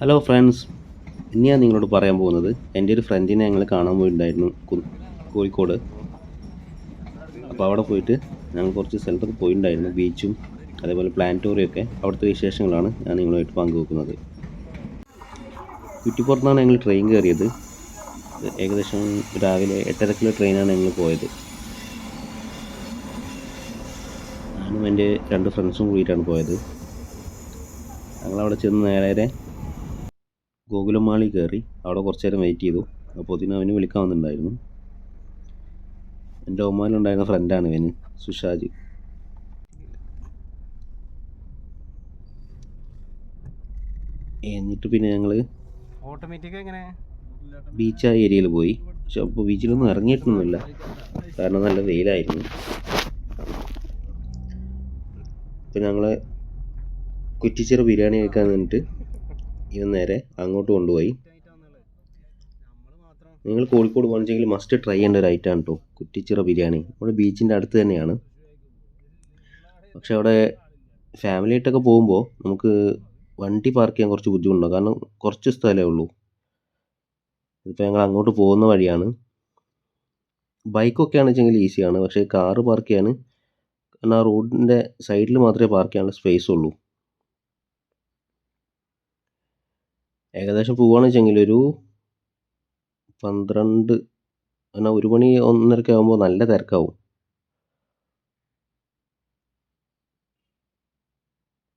Hello friends ഇനിയാണ് നിങ്ങളോട് പറയാൻ പോകുന്നത്. എന്റെ ഒരു ഫ്രണ്ടിനെ ഞങ്ങൾ കാണാൻ പോയിട്ടുണ്ടായിരുന്നു കോഴിക്കോട്. അപ്പോൾ അവിടെ പോയിട്ട് ഞങ്ങൾ കുറച്ച് സ്ഥലത്തൊക്കെ പോയിട്ടുണ്ടായിരുന്നു ബീച്ചും അതേപോലെ പ്ലാനറ്റോറിയം ഒക്കെ അവിടുത്തെ വിശേഷങ്ങളാണ് ഞാൻ നിങ്ങളുമായിട്ട് പങ്കുവെക്കുന്നത്. കുറ്റിപ്പുറത്താണ് ഞങ്ങൾ ട്രെയിൻ കയറിയത് ഏകദേശം രാവിലെ എട്ടരക്കുള്ള ട്രെയിനാണ് ഞങ്ങൾ പോയത്. ഞാനും എന്റെ രണ്ട് ഫ്രണ്ട്സും കൂടിയിട്ടാണ് പോയത്. ഞങ്ങളവിടെ ചെന്ന് നേരെ ഗോകുലമാളി കയറി അവിടെ കുറച്ച് നേരം വെയിറ്റ് ചെയ്തു. അപ്പോൾ ഇതിന് അവന് വിളിക്കാൻ വന്നിട്ടുണ്ടായിരുന്നു. എന്റെ ഉമ്മാനുണ്ടായിരുന്ന ഫ്രണ്ടാണ് ഇവന് സുഷാജ്. എന്നിട്ട് പിന്നെ ഞങ്ങൾ ഓട്ടോമാറ്റിക് എങ്ങനെ? ബീച്ച് ആ ഏരിയയിൽ പോയി. പക്ഷെ അപ്പോൾ ബീച്ചിലൊന്നും ഇറങ്ങിയിട്ടൊന്നുമില്ല. കാരണം നല്ല വെയിലായിരുന്നു. അപ്പം ഞങ്ങൾ കുറ്റിച്ചിറ ബിരിയാണി കഴിക്കാൻ നിന്നിട്ട് ഇവൻ നേരെ അങ്ങോട്ട് കൊണ്ടുപോയി. നിങ്ങൾ കോഴിക്കോട് പോകണമെങ്കിൽ മസ്റ്റ് ട്രൈ ചെയ്യേണ്ട ഒരു ഐറ്റമാണ് കേട്ടോ കുറ്റിച്ചിറ ബിരിയാണി. നമ്മുടെ ബീച്ചിന്റെ അടുത്ത് തന്നെയാണ്. പക്ഷെ അവിടെ ഫാമിലി ആയിട്ടൊക്കെ പോകുമ്പോൾ നമുക്ക് വണ്ടി പാർക്ക് ചെയ്യാൻ കുറച്ച് ബുദ്ധിമുട്ടുണ്ടാകും കാരണം കുറച്ച് സ്ഥലമേ ഉള്ളൂ. ഇപ്പോൾ ഞങ്ങൾ അങ്ങോട്ട് പോകുന്ന വഴിയാണ്. ബൈക്കൊക്കെ ആണെന്നുവെച്ചെങ്കിൽ ഈസിയാണ് പക്ഷേ കാറ് പാർക്ക് ചെയ്യാൻ കാരണം ആ റോഡിന്റെ സൈഡിൽ മാത്രമേ പാർക്ക് ചെയ്യാനുള്ള സ്പേസ് ഉള്ളൂ. ഏകദേശം പോവുകയാണെന്ന് വെച്ചെങ്കിൽ ഒരു പന്ത്രണ്ട് എന്നാൽ ഒരു മണി ഒന്നരക്ക് ആകുമ്പോൾ നല്ല തിരക്കാവും.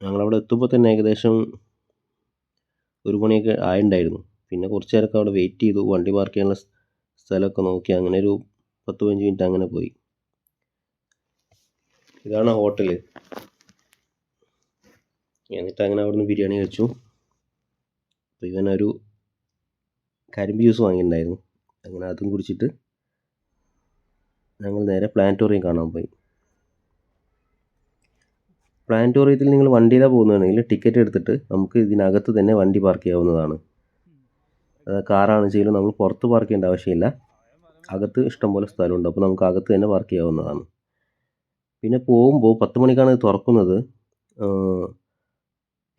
ഞങ്ങളവിടെ എത്തുമ്പോൾ തന്നെ ഏകദേശം ഒരു മണിയൊക്കെ ആയിട്ടുണ്ടായിരുന്നു. പിന്നെ കുറച്ച് നേരമൊക്കെ അവിടെ വെയിറ്റ് ചെയ്തു. വണ്ടി പാർക്ക് ചെയ്യാനുള്ള സ്ഥലമൊക്കെ നോക്കി. അങ്ങനെ ഒരു പത്ത് പതിനഞ്ച് മിനിറ്റ് അങ്ങനെ പോയി. ഇതാണ് ഹോട്ടൽ എന്നിട്ട് അങ്ങനെ അവിടുന്ന് ബിരിയാണി കഴിച്ചു. അപ്പോൾ ഇവനൊരു കരിമ്പ് ജ്യൂസ് വാങ്ങിയിട്ടുണ്ടായിരുന്നു. അങ്ങനെ അതും കുടിച്ചിട്ട് ഞങ്ങൾ നേരെ പ്ലാനറ്റോറിയം കാണാൻ പോയി. പ്ലാനറ്റോറിയത്തിൽ നിങ്ങൾ വണ്ടിയിലാണ് പോകുന്നതാണെങ്കിൽ ടിക്കറ്റ് എടുത്തിട്ട് നമുക്ക് ഇതിനകത്ത് തന്നെ വണ്ടി പാർക്ക് ചെയ്യാവുന്നതാണ്. കാറാണ് ചെയ്യലും നമ്മൾ പുറത്ത് പാർക്ക് ചെയ്യേണ്ട ആവശ്യമില്ല. അകത്ത് ഇഷ്ടംപോലെ സ്ഥലമുണ്ട് അപ്പോൾ നമുക്ക് അകത്ത് തന്നെ പാർക്ക് ചെയ്യാവുന്നതാണ്. പിന്നെ പോകുമ്പോൾ പത്ത് മണിക്കാണ് തുറക്കുന്നത്.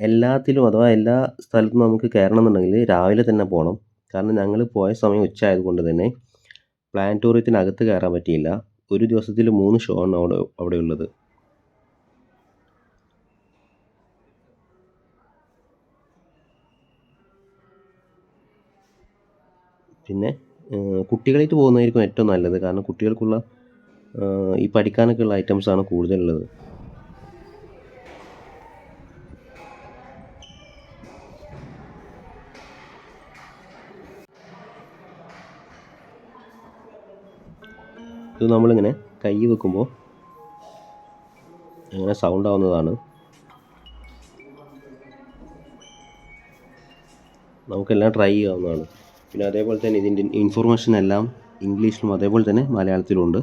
എല്ലാത്തിലും അഥവാ എല്ലാ സ്ഥലത്തും നമുക്ക് കയറണം എന്നുണ്ടെങ്കിൽ രാവിലെ തന്നെ പോകണം. കാരണം ഞങ്ങൾ പോയ സമയം ഉച്ച ആയതുകൊണ്ട് തന്നെ പ്ലാനറ്റോറിയത്തിനകത്ത് കയറാൻ പറ്റിയില്ല. ഒരു ദിവസത്തിൽ മൂന്ന് ഷോ ആണ് അവിടെ അവിടെയുള്ളത് പിന്നെ കുട്ടികളായിട്ട് പോകുന്നതായിരിക്കും ഏറ്റവും നല്ലത്. കാരണം കുട്ടികൾക്കുള്ള ഈ പഠിക്കാനൊക്കെ ഉള്ള ഐറ്റംസ് ആണ് കൂടുതലുള്ളത്. ഇത് നമ്മളിങ്ങനെ കൈ വെക്കുമ്പോൾ അങ്ങനെ സൗണ്ട് ആവുന്നതാണ്. നമുക്കെല്ലാം ട്രൈ ചെയ്യാവുന്നതാണ്. പിന്നെ അതേപോലെ തന്നെ ഇതിന്റെ ഇൻഫർമേഷൻ എല്ലാം ഇംഗ്ലീഷിലും അതേപോലെ തന്നെ മലയാളത്തിലും ഉണ്ട്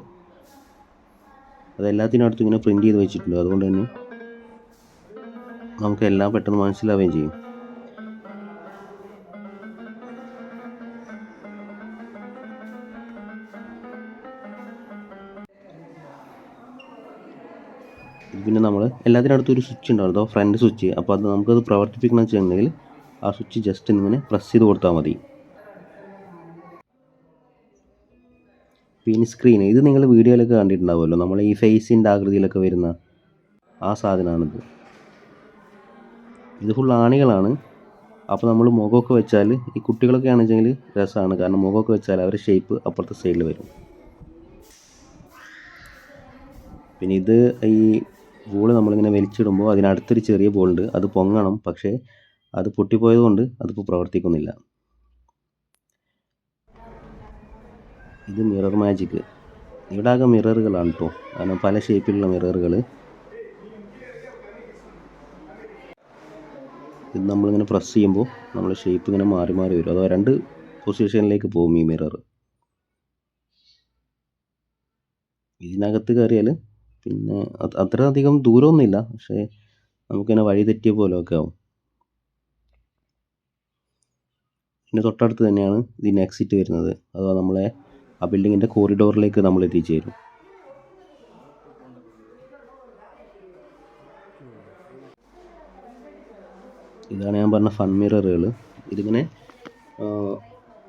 അതെല്ലാത്തിനടുത്തും ഇങ്ങനെ പ്രിന്റ് ചെയ്ത് വെച്ചിട്ടുണ്ട്. അതുകൊണ്ട് തന്നെ നമുക്ക് എല്ലാം പെട്ടെന്ന് മനസ്സിലാവുകയും ചെയ്യും. പിന്നെ നമ്മൾ എല്ലാത്തിനടുത്തും ഒരു സ്വിച്ച് ഉണ്ടാവും. അതോ ഫ്രണ്ട് സ്വിച്ച് അപ്പോൾ അത് നമുക്കത് പ്രവർത്തിപ്പിക്കണം വെച്ചിട്ടുണ്ടെങ്കിൽ ആ സ്വിച്ച് ജസ്റ്റ് ഇങ്ങനെ പ്രസ് ചെയ്ത് കൊടുത്താൽ മതി. പിന്നെ സ്ക്രീൻ ഇത് നിങ്ങൾ വീഡിയോയിലൊക്കെ കണ്ടിട്ടുണ്ടാവുമല്ലോ. നമ്മൾ ഈ ഫേസിന്റെ ആകൃതിയിലൊക്കെ വരുന്ന ആ സാധനമാണിത് ഇത് ഫുൾ ആണികളാണ്. അപ്പോൾ നമ്മൾ മുഖമൊക്കെ വെച്ചാൽ ഈ കുട്ടികളൊക്കെ ആണെന്നുവെച്ചെങ്കിൽ രസമാണ്. കാരണം മുഖമൊക്കെ വെച്ചാൽ അവരുടെ ഷേപ്പ് അപ്പുറത്തെ സൈഡിൽ വരും. പിന്നെ ഇത് ഈ ബോൾ നമ്മളിങ്ങനെ വലിച്ചിടുമ്പോൾ അതിനടുത്തൊരു ചെറിയ ബോളുണ്ട് അത് പൊങ്ങണം. പക്ഷേ അത് പൊട്ടിപ്പോയത് കൊണ്ട് അതിപ്പോൾ പ്രവർത്തിക്കുന്നില്ല. ഇത് മിറർ മാജിക് ഇവിടെ ആകെ മിററുകളാണ് കേട്ടോ കാരണം പല ഷേപ്പിലുള്ള മിററുകൾ ഇത് നമ്മളിങ്ങനെ പ്രസ് ചെയ്യുമ്പോൾ നമ്മൾ ഷേപ്പ് ഇങ്ങനെ മാറി മാറി വരും. അതോ രണ്ട് പൊസിഷനിലേക്ക് പോകും ഈ മിറർ ഇതിനകത്ത് കയറിയാൽ പിന്നെ അത്ര അധികം ദൂരമൊന്നുമില്ല. പക്ഷേ നമുക്കിങ്ങനെ വഴി തെറ്റിയ പോലെയൊക്കെ ആവും. പിന്നെ തൊട്ടടുത്ത് തന്നെയാണ് ഇതിന് എക്സിറ്റ് വരുന്നത്. അഥവാ നമ്മളെ ആ ബിൽഡിങ്ങിന്റെ കോറിഡോറിലേക്ക് നമ്മൾ എത്തിച്ചേരും. ഇതാണ് ഞാൻ പറഞ്ഞ ഫൺ മിററുകൾ ഇതിങ്ങനെ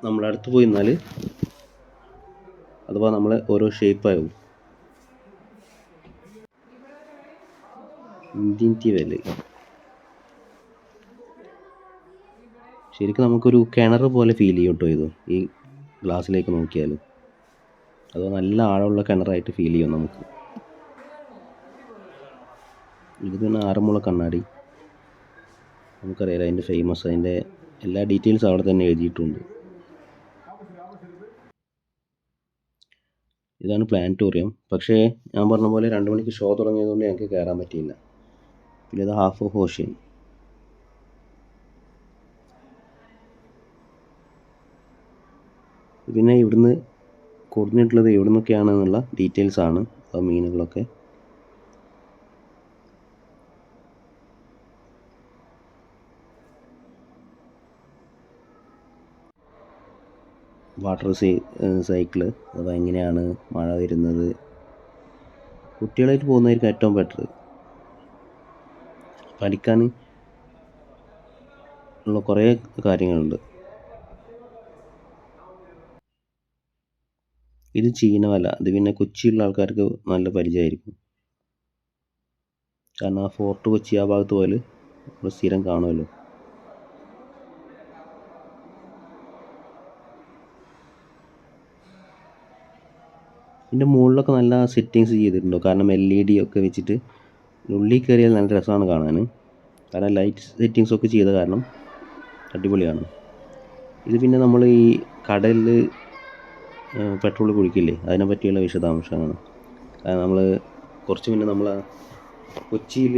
നമ്മളടുത്ത് പോയി നിന്നാൽ അഥവാ നമ്മളെ ഓരോ ഷേപ്പാവും ഇൻഫിനിറ്റി അല്ലേ. ശരിക്കും നമുക്കൊരു കിണർ പോലെ ഫീൽ ചെയ്യും കേട്ടോ ഇത്. ഈ ഗ്ലാസ്സിലേക്ക് നോക്കിയാൽ അത് നല്ല ആഴമുള്ള കിണറായിട്ട് ഫീൽ ചെയ്യും നമുക്ക്. ഇത് പിന്നെ ആറന്മുള കണ്ണാടി. നമുക്കറിയാലോ അതിന്റെ ഫേമസ് അതിന്റെ എല്ലാ ഡീറ്റെയിൽസും അവിടെ തന്നെ എഴുതിയിട്ടുണ്ട്. ഇതാണ് പ്ലാനറ്റോറിയം പക്ഷേ ഞാൻ പറഞ്ഞ പോലെ രണ്ട് മണിക്ക് ഷോ തുടങ്ങിയതുകൊണ്ട് ഞങ്ങൾക്ക് കയറാൻ പറ്റിയില്ല. പിന്നെ ഇത് ഹാഫ് ഓഷ്യൻ പിന്നെ ഇവിടുന്ന് കൊടുത്തിട്ടുള്ളത് എവിടുന്നൊക്കെയാണെന്നുള്ള ഡീറ്റെയിൽസ് ആണ്. ആ മീനുകളൊക്കെ. വാട്ടർ സൈ സൈക്കിൾ അത് എങ്ങനെയാണ് മഴ വരുന്നത്? കുട്ടികളായിട്ട് പോകുന്നതായിരിക്കും ഏറ്റവും ബെറ്റർ പഠിക്കാൻ ഉള്ള കുറേ കാര്യങ്ങളുണ്ട്. ഇത് ചീനവല ഇത് പിന്നെ കൊച്ചിയുള്ള ആൾക്കാർക്ക് നല്ല പരിചയമായിരിക്കും. കാരണം ആ ഫോർട്ട് കൊച്ചി ആ ഭാഗത്ത് പോലെ നമ്മൾ സ്ഥിരം കാണുമല്ലോ. ഇതിന്റെ മുകളിലൊക്കെ നല്ല സെറ്റിങ്സ് ചെയ്തിട്ടുണ്ടോ? കാരണം എൽ ഇ ഡി ഒക്കെ വെച്ചിട്ട് ഉള്ളിൽ കയറിയാൽ നല്ല രസമാണ് കാണാൻ. കാരണം ലൈറ്റ് സെറ്റിങ്സ് ഒക്കെ ചെയ്ത കാരണം അടിപൊളിയാണ്. ഇത് പിന്നെ നമ്മൾ ഈ കടലിൽ പെട്രോൾ കുഴിക്കില്ലേ അതിനെ പറ്റിയുള്ള വിശദാംശമാണ് നമ്മൾ കുറച്ച് മുന്നേ നമ്മൾ കൊച്ചിയിൽ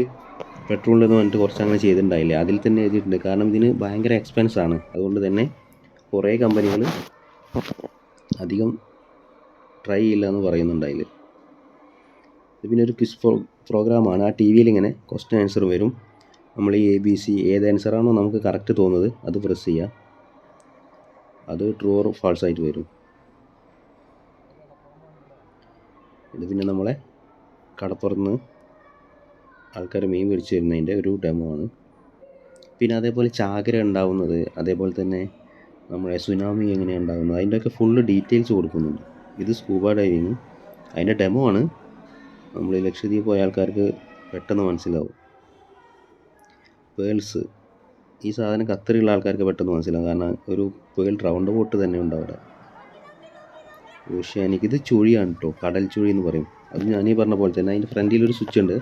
പെട്രോളിൽ എന്ന് പറഞ്ഞിട്ട് കുറച്ച് അങ്ങനെ ചെയ്തിട്ടുണ്ടായില്ലേ? അതിൽ തന്നെ എഴുതിയിട്ടുണ്ട്. കാരണം ഇതിന് ഭയങ്കര എക്സ്പെൻസ് ആണ്. അതുകൊണ്ട് തന്നെ കുറേ കമ്പനികൾ അധികം ട്രൈ ചെയ്യില്ല എന്ന് പറയുന്നുണ്ട് അതിൽ ഇത് പിന്നെ ഒരു ക്വിസ് പ്രോ പ്രോഗ്രാമാണ് ആ ടി വിയിൽ ഇങ്ങനെ ക്വസ്റ്റ്യൻ ആൻസർ വരും. നമ്മൾ ഈ എ ബി സി ഏത് ആണോ നമുക്ക് കറക്റ്റ് തോന്നുന്നത് അത് പ്രസ് ചെയ്യുക അത് ട്രൂ ഓർ ഫാൾസ് ആയിട്ട് വരും. ഇത് പിന്നെ നമ്മളെ കടപ്പുറത്ത് ആൾക്കാർ മീൻ പിടിച്ച് വരുന്നതിന്റെ ഒരു ഡെമോ ആണ്. പിന്നെ അതേപോലെ ചാകര ഉണ്ടാവുന്നത് അതേപോലെ തന്നെ നമ്മുടെ സുനാമി എങ്ങനെയാണ് ഉണ്ടാകുന്നത് അതിന്റെയൊക്കെ ഫുള്ള് ഡീറ്റെയിൽസ് കൊടുക്കുന്നുണ്ട്. ഇത് സ്കൂബ ഡൈവിങ് അതിന്റെ ഡെമോ ആണ്. നമ്മൾ ലക്ഷദ്വീപ് പോയ ആൾക്കാർക്ക് പെട്ടെന്ന് മനസ്സിലാവും. പേൾസ് ഈ സാധനം കത്തറിയുള്ള ആൾക്കാർക്ക് പെട്ടെന്ന് മനസ്സിലാവും. കാരണം ഒരു പേൾ റൗണ്ട് ബോട്ട് തന്നെ ഉണ്ട് അവിടെ. ഓഷ്യാനിക് ഇത് ചുഴിയാണ് കേട്ടോ കടൽ ചുഴി എന്ന് പറയും. അത് ഞാൻ ഈ പറഞ്ഞ പോലെ തന്നെ അതിന്റെ ഫ്രണ്ടിൽ ഒരു സ്വിച്ച് ഉണ്ട്.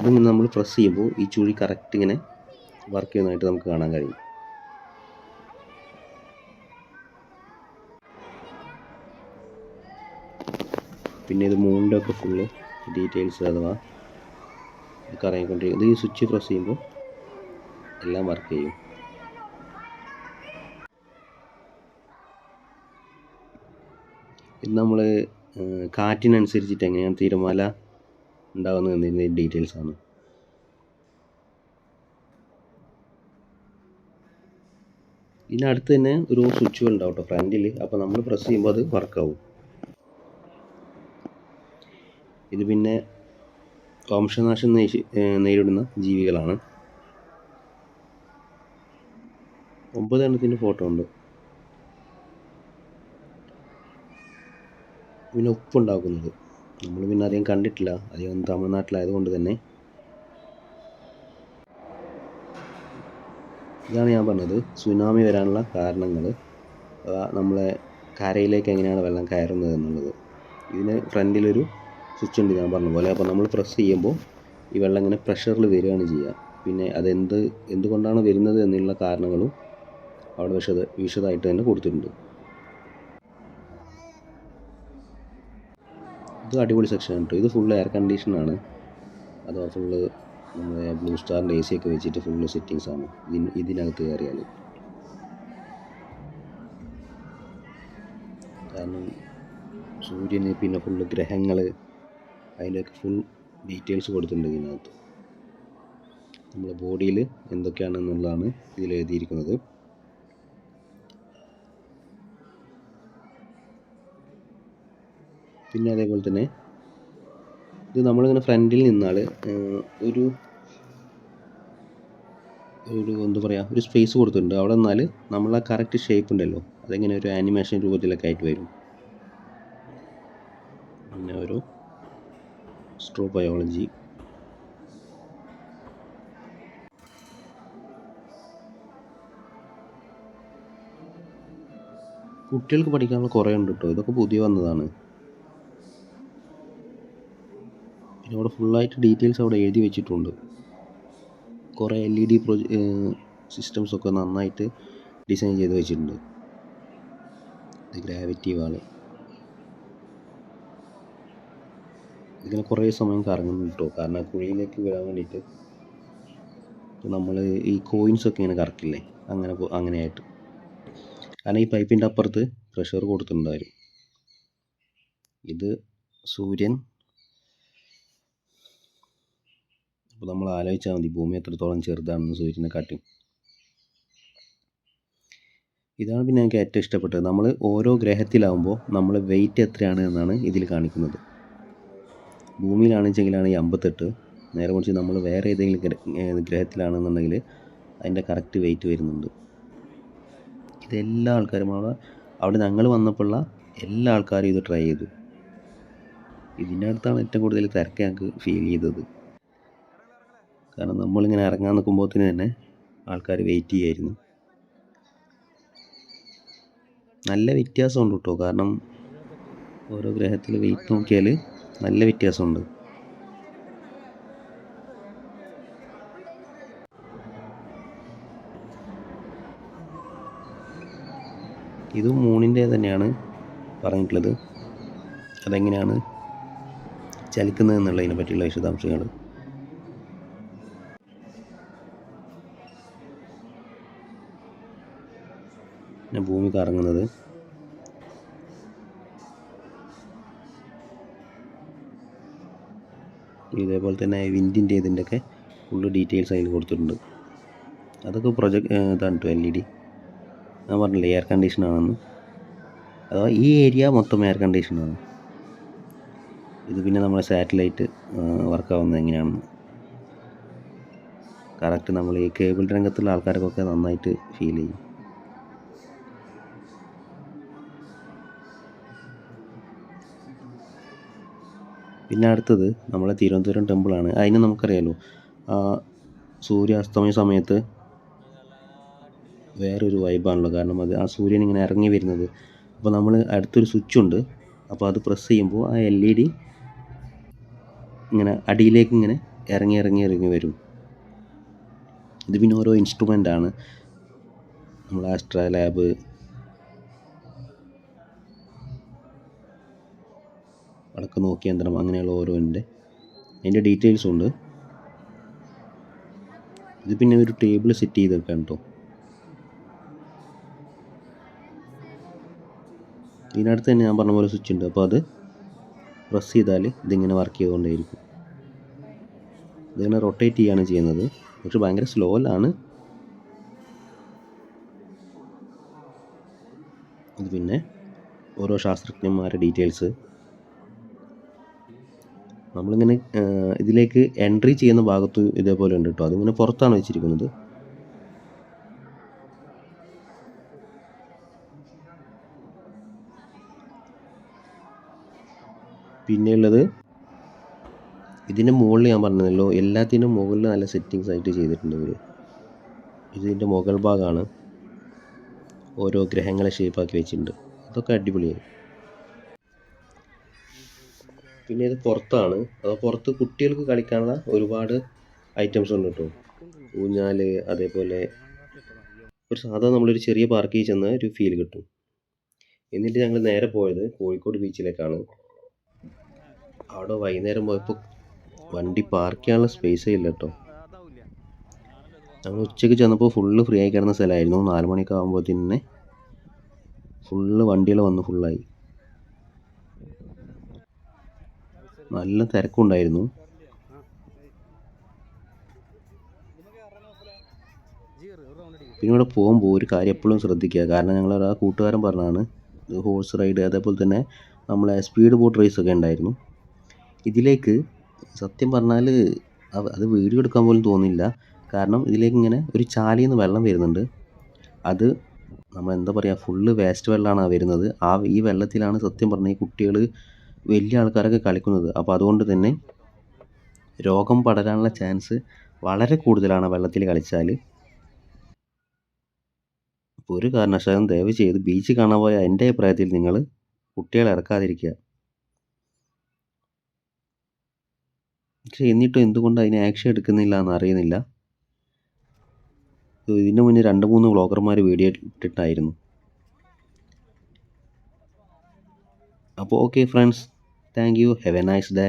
അത് നമ്മൾ പ്രസ് ചെയ്യുമ്പോൾ ഈ ചുഴി കറക്റ്റ് ഇങ്ങനെ വർക്ക് ചെയ്യുന്നതായിട്ട് നമുക്ക് കാണാൻ കഴിയും. പിന്നെ ഇത് മൂണിന്റെ ഒക്കെ ഫുള്ള് ഡീറ്റെയിൽസ് അഥവാ കറങ്ങിക്കൊണ്ടിരിക്കും ഇത് ഈ സ്വിച്ച് പ്രസ് ചെയ്യുമ്പോൾ എല്ലാം വർക്ക് ചെയ്യും. ഇത് നമ്മൾ കാറ്റിനനുസരിച്ചിട്ട് എങ്ങനെയാണ് തിരമാല ഉണ്ടാകുന്നത് എന്നതിന്റെ ഡീറ്റെയിൽസ് ആണ്. ഇതിനടുത്ത് തന്നെ ഒരു സ്വിച്ച് ഉണ്ടാവും കേട്ടോ ഫ്രണ്ടിൽ അപ്പോൾ നമ്മൾ പ്രസ് ചെയ്യുമ്പോൾ അത് വർക്കാവും ഇത് പിന്നെ വംശനാശം നേരിടുന്ന ജീവികളാണ്. ഒമ്പതെണ്ണത്തിന്റെ ഫോട്ടോ ഉണ്ട്. പിന്നെ ഉപ്പുണ്ടാക്കുന്നത്. നമ്മൾ പിന്നെ അധികം കണ്ടിട്ടില്ല. അധികം തമിഴ്നാട്ടിലായതുകൊണ്ട് തന്നെ. ഇതാണ് ഞാൻ പറഞ്ഞത്. സുനാമി വരാനുള്ള കാരണങ്ങൾ നമ്മളെ കരയിലേക്ക് എങ്ങനെയാണ് വെള്ളം കയറുന്നത് എന്നുള്ളത്. ഇതിന് ഫ്രണ്ടിലൊരു സ്വിച്ച് ഉണ്ട് ഞാൻ പറഞ്ഞ പോലെ. അപ്പോൾ നമ്മൾ പ്രസ് ചെയ്യുമ്പോൾ ഈ വെള്ളം ഇങ്ങനെ പ്രഷറിൽ വരികയാണ് ചെയ്യുക. പിന്നെ അതെന്ത് എന്തുകൊണ്ടാണ് വരുന്നത് എന്നുള്ള കാരണങ്ങളും അവിടെ വിശദ വിശദമായിട്ട് തന്നെ കൊടുത്തിട്ടുണ്ട്. ഇത് അടിപൊളി സെക്ഷൻ കേട്ടോ ഇത് ഫുൾ എയർ കണ്ടീഷനാണ് അഥവാ ഫുള്ള് നമ്മുടെ ബ്ലൂ സ്റ്റാറിന്റെ എ സി ഒക്കെ വെച്ചിട്ട് ഫുള്ള് സെറ്റിങ്സ് ആണ്. ഇതിന് ഇതിനകത്ത് കയറിയാൽ. കാരണം സൂര്യന് പിന്നെ ഫുള്ള് ഗ്രഹങ്ങൾ അതിന്റെയൊക്കെ ഫുൾ ഡീറ്റെയിൽസ് കൊടുത്തിട്ടുണ്ട് ഇതിനകത്ത്. നമ്മുടെ ബോഡിയിൽ എന്തൊക്കെയാണെന്നുള്ളതാണ് ഇതിൽ എഴുതിയിരിക്കുന്നത്. പിന്നെ അതേപോലെ തന്നെ ഇത് നമ്മളിങ്ങനെ ഫ്രണ്ടിൽ നിന്നാൽ ഒരു ഒരു എന്താ പറയുക ഒരു സ്പേസ് കൊടുത്തിട്ടുണ്ട്. അവിടെ നിന്നാൽ നമ്മൾ കറക്റ്റ് ഷേപ്പ് ഉണ്ടല്ലോ. അതെങ്ങനെ ഒരു ആനിമേഷൻ രൂപത്തിലൊക്കെ ആയിട്ട് വരും പിന്നെ ഒരു സ്ട്രോ ബയോളജി. കുട്ടികൾക്ക് പഠിക്കാനുള്ള കുറേ ഉണ്ട് കേട്ടോ ഇതൊക്കെ പുതിയ വന്നതാണ്. പിന്നെ അവിടെ ഫുള്ളായിട്ട് ഡീറ്റെയിൽസ് അവിടെ എഴുതി വെച്ചിട്ടുണ്ട്. കുറേ എൽ ഇ ഡി പ്രൊജ സിസ്റ്റംസ് ഒക്കെ നന്നായിട്ട് ഡിസൈൻ ചെയ്ത് വെച്ചിട്ടുണ്ട്. ഗ്രാവിറ്റി വാൾ ഇതിങ്ങനെ കുറേ സമയം കറങ്ങുന്നു കേട്ടോ. കാരണം കുഴിയിലേക്ക് വിടാൻ വേണ്ടിയിട്ട് നമ്മൾ ഈ കോയിൻസ് ഒക്കെ ഇങ്ങനെ കറക്കില്ലേ? അങ്ങനെ അങ്ങനെയായിട്ട്. കാരണം ഈ പൈപ്പിന്റെ അപ്പുറത്ത് പ്രഷർ കൊടുത്തിട്ടുണ്ടായിരുന്നു. ഇത് സൂര്യൻ. അപ്പോൾ നമ്മൾ ആലോചിച്ചാൽ മതി ഭൂമി എത്രത്തോളം ചെറുതാണെന്ന് സൂര്യനെ കാട്ടി. ഇതാണ് പിന്നെ എനിക്ക് ഏറ്റവും ഇഷ്ടപ്പെട്ടത്. നമ്മൾ ഓരോ ഗ്രഹത്തിലാവുമ്പോൾ നമ്മൾ വെയിറ്റ് എത്രയാണ് എന്നാണ് ഇതിൽ കാണിക്കുന്നത്. ഭൂമിയിലാണെച്ചെങ്കിലാണ് ഈ അമ്പത്തെട്ട്. നേരെ മറിച്ച് നമ്മൾ വേറെ ഏതെങ്കിലും ഗ്ര- ഗ്രഹത്തിലാണെന്നുണ്ടെങ്കിൽ അതിന്റെ കറക്റ്റ് വെയിറ്റ് വരുന്നുണ്ട്. ഇതെല്ലാ ആൾക്കാരും അവിടെ അവിടെ ഞങ്ങൾ വന്നപ്പോഴുള്ള എല്ലാ ആൾക്കാരും ഇത് ട്രൈ ചെയ്തു. ഇതിന്റെ അടുത്താണ് ഏറ്റവും കൂടുതൽ തിരക്ക് ഞങ്ങൾക്ക് ഫീൽ ചെയ്തത്. കാരണം നമ്മളിങ്ങനെ ഇറങ്ങാൻ നിൽക്കുമ്പോഴത്തേന് തന്നെ ആൾക്കാർ വെയിറ്റ് ചെയ്യായിരുന്നു. നല്ല വ്യത്യാസമുണ്ട് കേട്ടോ. കാരണം ഓരോ ഗ്രഹത്തിൽ വെയിറ്റ് നോക്കിയാൽ നല്ല വ്യത്യാസമുണ്ട്. ഇത് മൂണിന്റെ തന്നെയാണ് പറഞ്ഞിട്ടുള്ളത്. അതെങ്ങനെയാണ് ചലിക്കുന്നത് എന്നുള്ളതിനെ പറ്റിയുള്ള വിശദാംശങ്ങൾ. ഭൂമി കറങ്ങുന്നത് ഇതേപോലെ തന്നെ വിൻഡിന്റെ ഇതിന്റെയൊക്കെ ഫുള്ള് ഡീറ്റെയിൽസ് അതിൽ കൊടുത്തിട്ടുണ്ട്. അതൊക്കെ പ്രൊജക്ട് ഇതാണ് എൽ ഇ ഡി. ഞാൻ പറഞ്ഞില്ലേ എയർ കണ്ടീഷൻ ആണെന്ന്. ഈ ഏരിയ മൊത്തം എയർ കണ്ടീഷനാണ് ഇത് പിന്നെ നമ്മുടെ സാറ്റലൈറ്റ് വർക്കാവുന്നത് എങ്ങനെയാണെന്ന്. കറക്റ്റ് നമ്മൾ ഈ കേബിൾ രംഗത്തുള്ള ആൾക്കാർക്കൊക്കെ നന്നായിട്ട് ഫീൽ ചെയ്യും. പിന്നെ അടുത്തത് നമ്മളെ തിരുവനന്തപുരം ടെമ്പിളാണ് അതിന് നമുക്കറിയാലോ. സൂര്യാസ്തമയ സമയത്ത് വേറൊരു വൈബാണല്ലോ കാരണം അത് ആ സൂര്യൻ ഇങ്ങനെ ഇറങ്ങി വരുന്നത്. അപ്പോൾ നമ്മൾ അടുത്തൊരു സ്വിച്ച് ഉണ്ട്. അപ്പോൾ അത് പ്രസ് ചെയ്യുമ്പോൾ ആ എൽ ഇ ഡി ഇങ്ങനെ അടിയിലേക്ക് ഇങ്ങനെ ഇറങ്ങി ഇറങ്ങി ഇറങ്ങി വരും. ഇത് പിന്നെ ഓരോ ഇൻസ്ട്രുമെന്റ് ആണ്. നമ്മൾ ആസ്ട്ര ലാബ് വടക്ക് നോക്കിയന്ത്രം അങ്ങനെയുള്ള ഓരോന്റെ അതിന്റെ ഡീറ്റെയിൽസും ഉണ്ട്. ഇത് പിന്നെ ഒരു ടേബിൾ സെറ്റ് ചെയ്തൊക്കെ കേട്ടോ. ഇതിനടുത്ത് തന്നെ ഞാൻ പറഞ്ഞ പോലെ സ്വിച്ച് ഉണ്ട്. അപ്പോൾ അത് പ്രസ് ചെയ്താൽ ഇതിങ്ങനെ വർക്ക് ചെയ്തുകൊണ്ടേയിരിക്കും. ഇതിങ്ങനെ റൊട്ടേറ്റ് ചെയ്യാണ് ചെയ്യുന്നത്. പക്ഷെ ഭയങ്കര സ്ലോയിലാണ് ഇത് പിന്നെ ഓരോ ശാസ്ത്രജ്ഞന്മാരുടെ ഡീറ്റെയിൽസ് നമ്മളിങ്ങനെ ഇതിലേക്ക് എൻട്രി ചെയ്യുന്ന ഭാഗത്ത് ഇതേപോലെ ഉണ്ട് കേട്ടോ അതിങ്ങനെ പുറത്താണ് വെച്ചിരിക്കുന്നത്. പിന്നെയുള്ളത് ഇതിന്റെ മുകളിൽ ഞാൻ പറഞ്ഞല്ലോ എല്ലാത്തിനും മുകളിൽ നല്ല സെറ്റിങ്സ് ആയിട്ട് ചെയ്തിട്ടുണ്ട് ഇവർ ഇതിന്റെ മുകൾ ഭാഗമാണ് ഓരോ ഗ്രഹങ്ങളെ ഷേപ്പാക്കി വെച്ചിട്ടുണ്ട്. അതൊക്കെ അടിപൊളിയായി. പിന്നെ ഇത് പുറത്താണ്. അപ്പോൾ പുറത്ത് കുട്ടികൾക്ക് കളിക്കാനുള്ള ഒരുപാട് ഐറ്റംസ് ഉണ്ട് കേട്ടോ. ഊഞ്ഞാൽ അതേപോലെ ഒരു സാധാ നമ്മളൊരു ചെറിയ പാർക്കിൽ ചെന്ന ഒരു ഫീൽ കിട്ടും. എന്നിട്ട് ഞങ്ങൾ നേരെ പോയത് കോഴിക്കോട് ബീച്ചിലേക്കാണ് അവിടെ വൈകുന്നേരം പോയപ്പോൾ വണ്ടി പാർക്ക് ചെയ്യാനുള്ള സ്പേസേ ഇല്ല കേട്ടോ. ഞങ്ങൾ ഉച്ചയ്ക്ക് ചെന്നപ്പോൾ ഫുള്ള് ഫ്രീ ആയി കിടന്ന സ്ഥലമായിരുന്നു നാല് മണിയൊക്കെ ആകുമ്പോൾ തന്നെ ഫുള്ള് വണ്ടികൾ വന്ന് ഫുള്ളായി നല്ല തിരക്കുണ്ടായിരുന്നു. പിന്നെ ഇവിടെ പോകുമ്പോൾ ഒരു കാര്യം എപ്പോഴും ശ്രദ്ധിക്കുക. കാരണം ഞങ്ങൾ ആ കൂട്ടുകാരൻ പറഞ്ഞതാണ് ഹോഴ്സ് റൈഡ് അതേപോലെ തന്നെ നമ്മളെ സ്പീഡ് ബോട്ട് റേസ് ഒക്കെ ഉണ്ടായിരുന്നു. ഇതിലേക്ക് സത്യം പറഞ്ഞാൽ അത് വീഡിയോ എടുക്കാൻ പോലും തോന്നില്ല കാരണം ഇതിലേക്ക് ഇങ്ങനെ ഒരു ചാലിയിൽ നിന്ന് വെള്ളം വരുന്നുണ്ട്. അത് നമ്മൾ എന്താ പറയുക ഫുള്ള് വേസ്റ്റ് വെള്ളമാണ് വരുന്നത്. ആ ഈ വെള്ളത്തിലാണ് സത്യം പറഞ്ഞാൽ ഈ കുട്ടികൾ വലിയ ആൾക്കാരൊക്കെ കളിക്കുന്നത്. അപ്പോൾ അതുകൊണ്ട് തന്നെ രോഗം പടരാനുള്ള ചാൻസ് വളരെ കൂടുതലാണ് വെള്ളത്തിൽ കളിച്ചാൽ. അപ്പോൾ ഒരു കാരണവശാലും ദയവ് ചെയ്ത് ബീച്ച് കാണാൻ പോയ എന്റെ അഭിപ്രായത്തിൽ നിങ്ങൾ കുട്ടികളെ ഇറക്കാതിരിക്കുക. പക്ഷേ എന്നിട്ടും എന്തുകൊണ്ട് അതിന് ആക്ഷൻ എടുക്കുന്നില്ല എന്ന് അറിയുന്നില്ല. ഇതിന്റെ മുന്നേ രണ്ട് മൂന്ന് വ്ളോഗർമാർ വീഡിയോ ഇട്ടിട്ടായിരുന്നു. അപ്പോൾ okay friends thank you. Have a nice day.